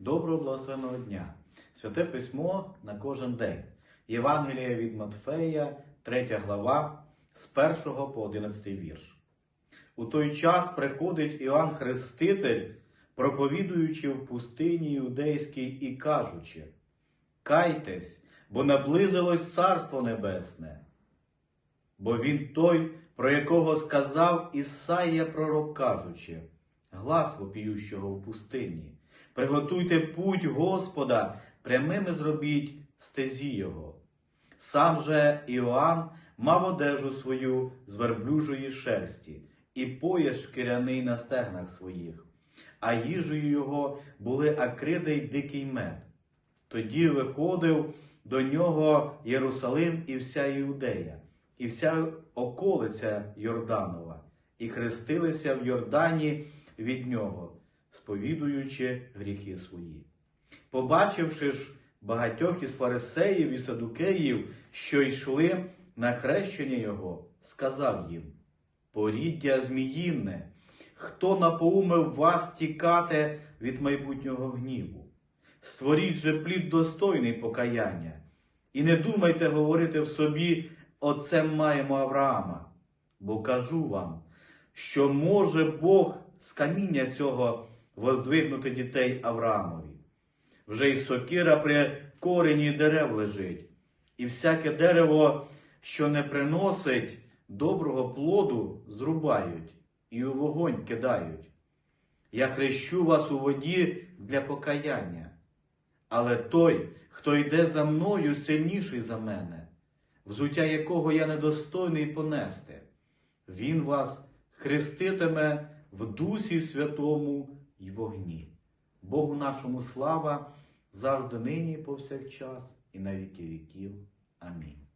Доброго благословеного дня! Святе письмо на кожен день. Євангелія від Матфея, 3 глава, з 1 по 11 вірш. У той час приходить Іоанн Хреститель, проповідуючи в пустині юдейській і кажучи: Кайтесь, бо наблизилось Царство Небесне. Бо він той, про якого сказав Ісаїя пророк, кажучи, глас вопіющого в пустині. Приготуйте путь Господа, прямими зробіть стезі Його. Сам же Іоанн мав одежу свою з верблюжої шерсті і пояс шкіряний на стегнах своїх, а їжею його були акриди й дикий мед. Тоді виходив до нього Єрусалим і вся Іудея, і вся околиця Йорданова, і хрестилися в Йордані від нього, сповідуючи гріхи свої. Побачивши ж багатьох із фарисеїв і садукеїв, що йшли на хрещення його, сказав їм: Поріддя зміїнне, хто напоумив вас тікати від майбутнього гніву? Створіть же плід достойний покаяння, і не думайте говорити в собі, отцем маємо Авраама, бо кажу вам, що може Бог з каміння цього воздвигнути дітей Авраамові. Вже й сокира при корені дерев лежить, і всяке дерево, що не приносить доброго плоду, зрубають і у вогонь кидають. Я хрещу вас у воді для покаяння, але той, хто йде за мною, сильніший за мене, взуття якого я недостойний понести. Він вас хреститиме в Дусі Святому й вогні. Богу нашому слава завжди нині і повсякчас, і на віки віків. Амінь.